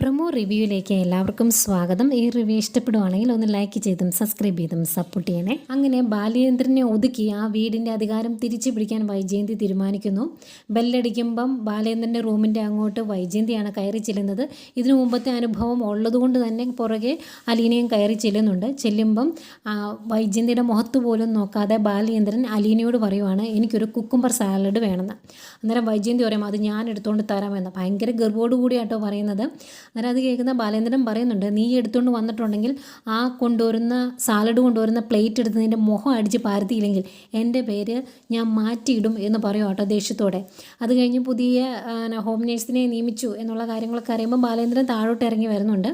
Promo റിവ്യൂയിലേക്ക് എല്ലാവർക്കും സ്വാഗതം. ഈ റിവ്യൂ ഇഷ്ടപ്പെടുവാണെങ്കിൽ ഒന്ന് ലൈക്ക് ചെയ്തും സബ്സ്ക്രൈബ് ചെയ്തും സപ്പോർട്ട് ചെയ്യണേ. അങ്ങനെ ബാലചന്ദ്രനെ ഒതുക്കി ആ വീടിന്റെ അധികാരം തിരിച്ചു പിടിക്കാൻ വൈജയന്തി തീരുമാനിക്കുന്നു. ബെല്ലടിക്കുമ്പം ബാലചന്ദ്രന്റെ റൂമിന്റെ അങ്ങോട്ട് വൈജയന്തിയാണ് കയറി ചെല്ലുന്നത്. ഇതിനു മുമ്പത്തെ അനുഭവം ഉള്ളതുകൊണ്ട് തന്നെ പുറകെ അലീനയും കയറി ചെല്ലുന്നുണ്ട്. ചെല്ലുമ്പം വൈജയന്തിയുടെ മുഖത്ത് പോലും നോക്കാതെ ബാലചന്ദ്രൻ അലീനയോട് പറയുവാണ് എനിക്കൊരു കുക്കുംബർ സാലഡ് വേണമെന്ന്. അന്നേരം വൈജയന്തി പറയും അത് ഞാൻ എടുത്തുകൊണ്ട് തരാമെന്ന്. ഭയങ്കര ഗർവോട് കൂടിയാട്ടോ പറയുന്നത്. അന്നേരം അത് കേൾക്കുന്ന ബാലേന്ദ്രൻ പറയുന്നുണ്ട് നീ എടുത്തുകൊണ്ട് വന്നിട്ടുണ്ടെങ്കിൽ ആ കൊണ്ടുവരുന്ന സാലഡ് കൊണ്ടുവരുന്ന പ്ലേറ്റ് എടുത്ത് നിന്റെ മുഖം അടിച്ച് പാരത്തിയില്ലെങ്കിൽ എന്റെ പേര് ഞാൻ മാറ്റിയിടും എന്ന് പറയും കേട്ടോ ദേഷ്യത്തോടെ. അത് കഴിഞ്ഞ് പുതിയ ഹോം നേഴ്സിനെ നിയമിച്ചു എന്നുള്ള കാര്യങ്ങളൊക്കെ അറിയുമ്പോൾ ബാലേന്ദ്രൻ താഴോട്ട് ഇറങ്ങി വരുന്നുണ്ട്.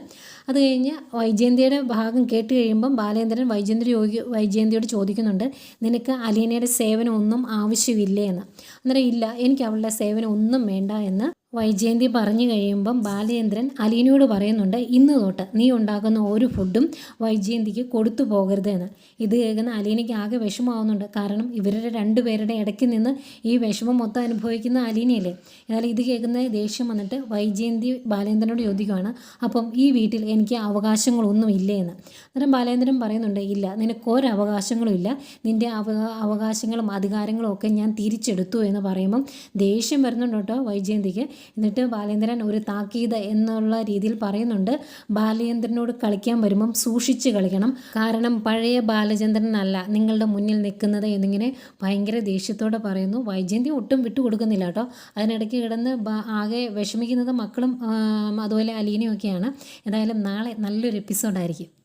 അത് കഴിഞ്ഞ് വൈജയന്തിയുടെ ഭാഗം കേട്ട് കഴിയുമ്പം ബാലേന്ദ്രൻ വൈജയന്തി യോഗി വൈജയന്തിയോട് ചോദിക്കുന്നുണ്ട് നിനക്ക് അലീനയുടെ സേവനം ഒന്നും ആവശ്യമില്ലേ എന്ന് അന്നേരം ഇല്ല എനിക്ക് അവളുടെ സേവനം ഒന്നും വേണ്ട എന്ന്. വൈജയന്തി പറഞ്ഞു കഴിയുമ്പം ബാലചന്ദ്രൻ അലീനയോട് പറയുന്നുണ്ട് ഇന്ന് തൊട്ട് നീ ഉണ്ടാക്കുന്ന ഒരു ഫുഡും വൈജയന്തിക്ക് കൊടുത്തു പോകരുത് എന്ന്. ഇത് കേൾക്കുന്ന അലീനയ്ക്ക് ആകെ വിഷമമാവുന്നുണ്ട്. കാരണം ഇവരുടെ രണ്ടുപേരുടെ ഇടയ്ക്ക് നിന്ന് ഈ വിഷമം മൊത്തം അനുഭവിക്കുന്ന അലീനയല്ലേ? എന്നാൽ ഇത് കേൾക്കുന്ന ദേഷ്യം വന്നിട്ട് വൈജയന്തി ബാലേന്ദ്രനോട് ചോദിക്കുകയാണ് അപ്പം ഈ വീട്ടിൽ എനിക്ക് അവകാശങ്ങളൊന്നും ഇല്ലേ എന്ന്. അന്നേരം ബാലേന്ദ്രൻ പറയുന്നുണ്ട് ഇല്ല നിനക്ക് ഒരു അവകാശങ്ങളും ഇല്ല നിന്റെ അവകാശങ്ങളും അധികാരങ്ങളും ഒക്കെ ഞാൻ തിരിച്ചെടുത്തു എന്ന് പറയുമ്പം ദേഷ്യം വരുന്നുണ്ട് കേട്ടോ വൈജയന്തിക്ക്. എന്നിട്ട് ബാലേന്ദ്രൻ ഒരു താക്കീത് എന്നുള്ള രീതിയിൽ പറയുന്നുണ്ട്. ബാലേന്ദ്രനോട് കളിക്കാൻ വരുമ്പം സൂക്ഷിച്ച് കളിക്കണം. കാരണം പഴയ ബാലചന്ദ്രനല്ല നിങ്ങളുടെ മുന്നിൽ നിൽക്കുന്നത് എന്നിങ്ങനെ ഭയങ്കര ദേഷ്യത്തോടെ പറയുന്നു. വൈജയന്തി ഒട്ടും വിട്ടുകൊടുക്കുന്നില്ല കേട്ടോ. അതിനിടയ്ക്ക് കിടന്ന് ആകെ വിഷമിക്കുന്നത് മക്കളും അതുപോലെ അലീനയും ഒക്കെയാണ്. ഏതായാലും നാളെ നല്ലൊരു എപ്പിസോഡായിരിക്കും